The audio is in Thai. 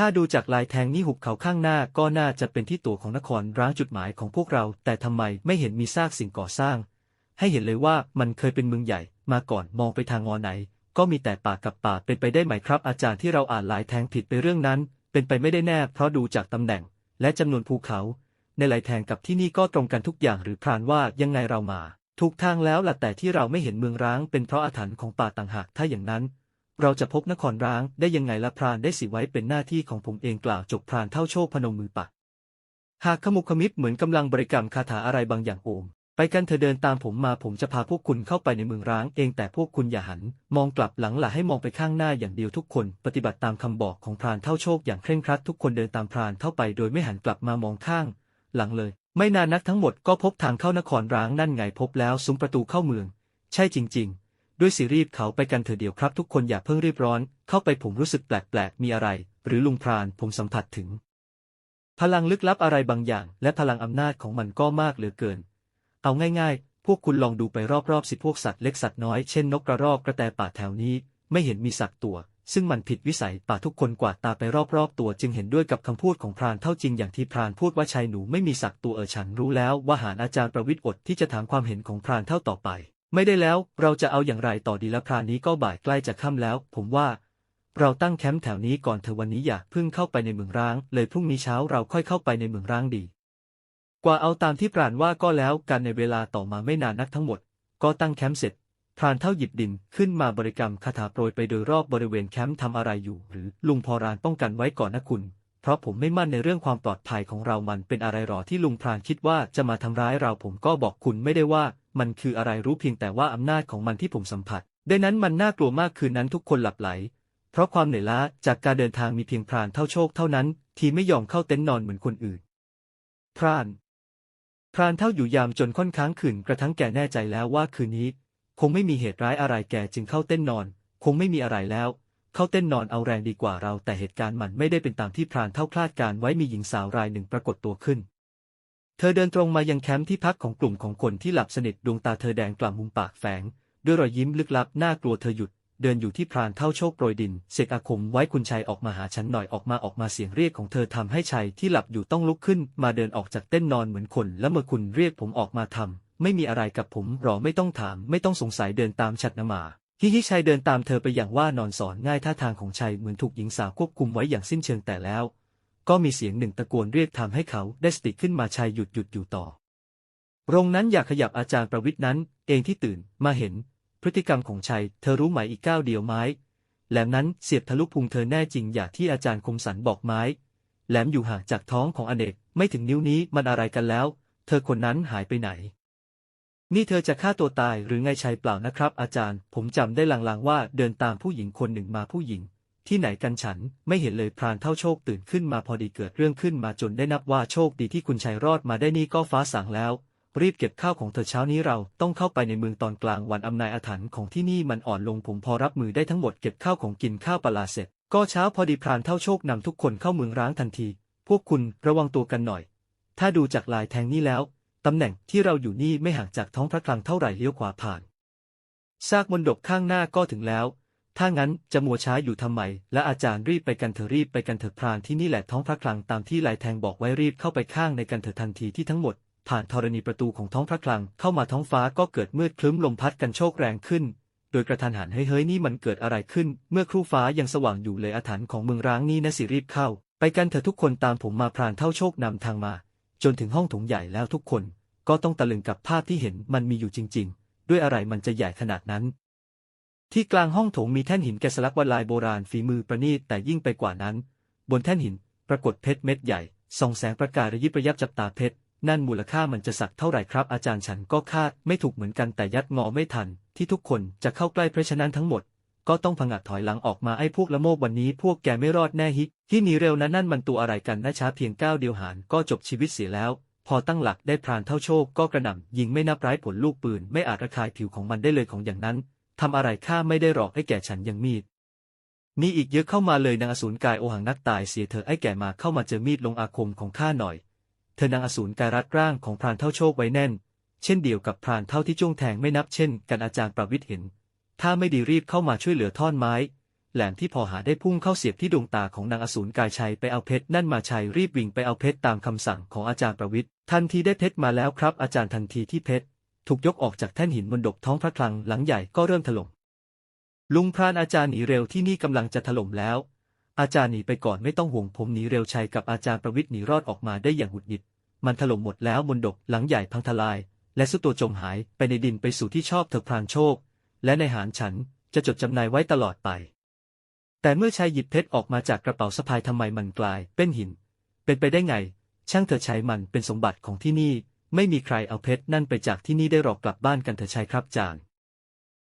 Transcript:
ถ้าดูจากลายแทงนี้หุบเขาข้างหน้าก็น่าจะเป็นที่ตัวของนครร้างจุดหมายของพวกเรา แต่ทำไมไม่เห็นมีซากสิ่งก่อสร้าง ให้เห็นเลยว่ามันเคยเป็นเมืองใหญ่มาก่อนมองไปทางงอไหน ก็มีแต่ป่ากับป่าเป็นไปได้ไหมครับ อาจารย์ที่เราอ่านลายแทงผิดไปเรื่องนั้น เป็นไปไม่ได้แน่ เพราะดูจากตำแหน่ง และจำนวนภูเขา ในลายแทงกับที่นี่ก็ตรงกันทุกอย่างหรือพรานว่ายังไงเรามาถูกทางแล้วล่ะแต่ที่เราไม่เห็นเมืองร้างเป็นเพราะอาถรรพ์ของป่าต่างหากถ้าอย่างนั้น เราจะพบนครร้างได้ยังไงละพรานได้สิไว้เป็นหน้าที่ของผมเองกล่าวจบพรานเท่าโชคพนมมือปักหากขมุขมิบเหมือนกำลังบริกรรมคาถาอะไรบางอย่างโอม ไปกันเธอเดินตามผมมาผมจะพาพวกคุณเข้าไปในเมืองร้างเองแต่พวกคุณอย่าหัน มองกลับหลังหล่ะให้มองไปข้างหน้าอย่างเดียวทุกคน ปฏิบัติตามคำบอกของพรานเท่าโชคอย่างเคร่งครัดทุกคนเดินตามพรานเข้าไปโดยไม่หันกลับมามองข้าง หลังเลย ไม่นานนักทั้งหมดก็พบทางเข้านครร้างนั่นไงพบแล้วซุ้มประตูเข้าเมือง ใช่จริง ๆ ด้วยสิรีบเขาไปกันเถอะเดี๋ยวครับ ทุกคนอย่าเพิ่งรีบร้อน เข้าไปผมรู้สึกแปลกๆ มีอะไร หรือลุงพรานผมสัมผัสถึง พลังลึกลับอะไรบางอย่าง และพลังอำนาจของมันก็มากเหลือเกิน เอาง่ายๆ พวกคุณลองดูไปรอบๆสิพวกสัตว์เล็กสัตว์น้อยเช่นนกกระรอกกระแตป่าแถวนี้ ไม่เห็นมีสักตัว ซึ่งมันผิดวิสัยป่าทุกคนกวาดตาไปรอบๆ ตัวจึงเห็นด้วยกับคำพูดของพรานเท่าจริงอย่างที่พรานพูดว่าชายหนูไม่มีสักตัวเออฉันรู้แล้วว่าหารอาจารย์ประวิทย์อดที่จะถามความเห็นของพรานเท่าต่อไป ไม่ได้แล้วเราจะเอาอย่างไรต่อดีละพรานนี้ก็บ่ายใกล้จะค่ำแล้ว ผมว่า เราตั้งแคมป์แถวนี้ก่อนเถอะวันนี้อย่าเพิ่งเข้าไปในเมืองร้าง เลยพรุ่งนี้เช้าเราค่อยเข้าไปในเมืองร้างดี กว่าเอาตามที่ปรานว่าก็แล้วกันในเวลาต่อมาไม่นานนักทั้งหมด ก็ตั้งแคมป์เสร็จพรานเท่าหยิบดินขึ้นมาบริกรรมคาถาโปรยไปโดยรอบบริเวณแคมป์ทำอะไรอยู่ หรือลุงพอรานป้องกันไว้ก่อนนะคุณเพราะผมไม่มั่นในเรื่องความปลอดภัยของเรามันเป็นอะไรหรอที่ลุงพรานคิดว่าจะมาทำร้ายเราผมก็บอกคุณไม่ได้ว่า มันคืออะไรรู้เพียงแต่ว่าอำนาจของมันที่ผมสัมผัสดังนั้นมันน่ากลัวมากคืนนั้นทุกคนหลับไหล เพราะความเหนื่อยล้าจากการเดินทางมีเพียงพรานเท่าโชคเท่านั้น ที่ไม่ยอมเข้าเต็นท์นอนเหมือนคนอื่น พราน พรานเท่าอยู่ยามจนค่อนข้างขืนกระทั่งแกแน่ใจแล้วว่าคืนนี้ คงไม่มีเหตุร้ายอะไรแกจึงเข้าเต้นนอน คงไม่มีอะไรแล้ว เข้าเต้นนอนเอาแรงดีกว่าเราแต่เหตุการณ์มันไม่ได้เป็นตามที่พรานเท่าคลาดการไว้มีหญิงสาวรายหนึ่งปรากฏตัวขึ้น เธอเดินตรงมายังแคมป์ที่พักของกลุ่มของคนที่หลับสนิทดวงตาเธอแดงกล่ำมุมปากแฝง ด้วยรอยยิ้มลึกลับน่ากลัวเธอหยุด เดินอยู่ที่พรานเท่าโชคโปรยดิน เสกอาคมไว้คุณชัยออกมาหาฉันหน่อยออกมาออกมาเสียงเรียกของเธอทำให้ชัยที่หลับอยู่ต้องลุกขึ้น มาเดินออกจากเต้นนอนเหมือนคนและเมื่อคุณเรียกผมออกมาทำไม่มีอะไรกับผมหรอไม่ต้องถาม ไม่ต้องสงสัยเดินตามฉัดนมาฮิฮิชัยเดินตามเธอไปอย่างว่านอนสอนง่ายท่าทางของชัยเหมือนถูกหญิงสาวควบคุมไว้อย่างสิ้นเชิงแต่แล้ว ก็มีเสียงหนึ่งตะโกนเรียกทำให้เขาได้สติขึ้นมาชัยหยุดหยุดอยู่ต่อ โรงนั้นอยากขยับอาจารย์ประวิทย์นั้น เองที่ตื่นมาเห็น พฤติกรรมของชัย เธอรู้ไหมอีกก้าวเดียวไม้แหลมนั้นเสียบทะลุพุงเธอแน่จริงอย่างที่อาจารย์คมสันบอกไม้ แหลมอยู่ห่างจากท้องของอเนกไม่ถึงนิ้วนี้มันอะไรกันแล้ว เธอคนนั้นหายไปไหน นี่เธอจะฆ่าตัวตายหรือไงชัยเปล่านะครับ อาจารย์ ผมจำได้ลางๆว่าเดินตามผู้หญิงคนหนึ่งมาผู้หญิง ที่ไหนกันฉันไม่เห็นเลยพรานเท่าโชคตื่นขึ้นมาพอดีเกิดเรื่องขึ้นมาจนได้นับว่าโชคดีที่คุณชัยรอดมาได้นี่ก็ฟ้าสั่งแล้ว รีบเก็บข้าวของเธอเช้านี้เราต้องเข้าไปในเมืองตอนกลางวันอำนายอาถรรพ์ของที่นี่มันอ่อนลงผมพอรับมือได้ทั้งหมดเก็บข้าวของกินข้าวปลาเสร็จ ก็เช้าพอดีพรานเท่าโชคนำทุกคนเข้าเมืองร้างทันที พวกคุณระวังตัวกันหน่อย ถ้าดูจากลายแทงนี้แล้วตำแหน่งที่เราอยู่นี่ไม่ห่างจากท้องพระคลังเท่าไหร่เลี้ยวขวาผ่านซากมนดบข้างหน้าก็ถึงแล้ว ถ้างั้นจะมัวช้าอยู่ทำไม และอาจารย์รีบไปกันเถอะรีบไปกันเถอะพรานที่นี่แหละท้องพระคลังตามที่ลายแทงบอกไว้รีบเข้าไปข้างในกันเถอะทันทีที่ทั้งหมด ผ่านธรณีประตูของท้องพระคลังเข้ามาท้องฟ้าก็เกิดมืดคลึ้มลมพัดกันโชกแรงขึ้น โดยกระทันหันเฮ้ยเฮ้ยนี่มันเกิดอะไรขึ้น เมื่อครู่ฟ้ายังสว่างอยู่เลยอาถรรพ์ของเมืองร้างนี่นะสิรีบเข้า ไปกันเถอะทุกคนตามผมมาพรานเท่าโชคนำทางมา จนถึงห้องถงใหญ่แล้วทุกคน ก็ต้องตะลึงกับภาพที่เห็นมันมีอยู่จริง ๆ ด้วยอะไรมันจะใหญ่ขนาดนั้น ที่กลางห้องโถงมีแท่นหินแกะสลักวาดลายโบราณฝีมือประณีตแต่ยิ่งไปกว่านั้น บนแท่นหินปรากฏเพชรเม็ดใหญ่ส่องแสงประกายระยิบระยับจับตาเพชรนั่นมูลค่ามันจะสักเท่าไหร่ครับอาจารย์ฉันก็คาดไม่ถูกเหมือนกันแต่ยัดงอไม่ทัน ที่ทุกคนจะเข้าใกล้เพราะฉะนั้นทั้งหมด ก็ต้องผงะถอยหลังออกมาไอ้พวกละโมบวันนี้พวกแกไม่รอดแน่ฮิที่หนีเร็วนะนั่นมันตัวอะไรกันนะช้าเพียงก้าวเดียวหานก็จบชีวิตเสียแล้ว พอตั้งหลักได้พรานเท่าโชคก็กระหน่ำยิงไม่นับร้ายผลลูกปืนไม่อาจระคายผิวของมันได้เลยของอย่างนั้น ทำอะไรข้าไม่ได้หรอกให้แก่ฉันยังมีด มีอีกเยอะเข้ามาเลยนางอสูรกายโอหังนักตายเสียเธอไอ้แก่มาเข้ามาเจอมีดลงอาคมของข้าหน่อย เธอนางอสูรกายรัดร่างของพรานเท่าโชคไว้แน่น เช่นเดียวกับพรานเท่าที่จ้วงแทงไม่นับเช่น กันอาจารย์ประวิทย์เห็น ถ้าไม่ดีรีบเข้ามาช่วยเหลือท่อนไม้ แหลมที่พอหาได้พุ่งเข้าเสียบที่ดวงตาของนางอสูรกายชัยไปเอาเพชรนั่นมาชัยรีบวิ่งไปเอาเพชรตามคำสั่งของอาจารย์ประวิทย์ทันทีได้เพชรมาแล้วครับอาจารย์ทันทีที่เพชร ถูกยกออกจากแท่นหินบนดกท้องพระคลังหลังใหญ่ก็เริ่มถล่ม ลุงพรานอาจารย์หนีเร็วที่นี่กำลังจะถล่มแล้ว อาจารย์หนีไปก่อนไม่ต้องห่วงผมหนีเร็วชัยกับอาจารย์ประวิทย์หนีรอดออกมาได้อย่างหุดหงิด มันถล่มหมดแล้วมนดกหลังใหญ่พังทลาย และสุดตัวจมหายไปในดินไปสู่ที่ชอบเถอพรานโชค และในหารฉันจะจดจำนายไว้ตลอดไป แต่เมื่อชายหยิบเพชรออกมาจากกระเป๋าสะพายทำไมมันกลาย เป็นหิน เป็นไปได้ไง ช่างเธอใช้มันเป็นสมบัติของที่นี่ ไม่มีใครเอาเพชรนั่นไปจากที่นี่ได้หรอกกลับบ้านกันเถอะชายครับจาง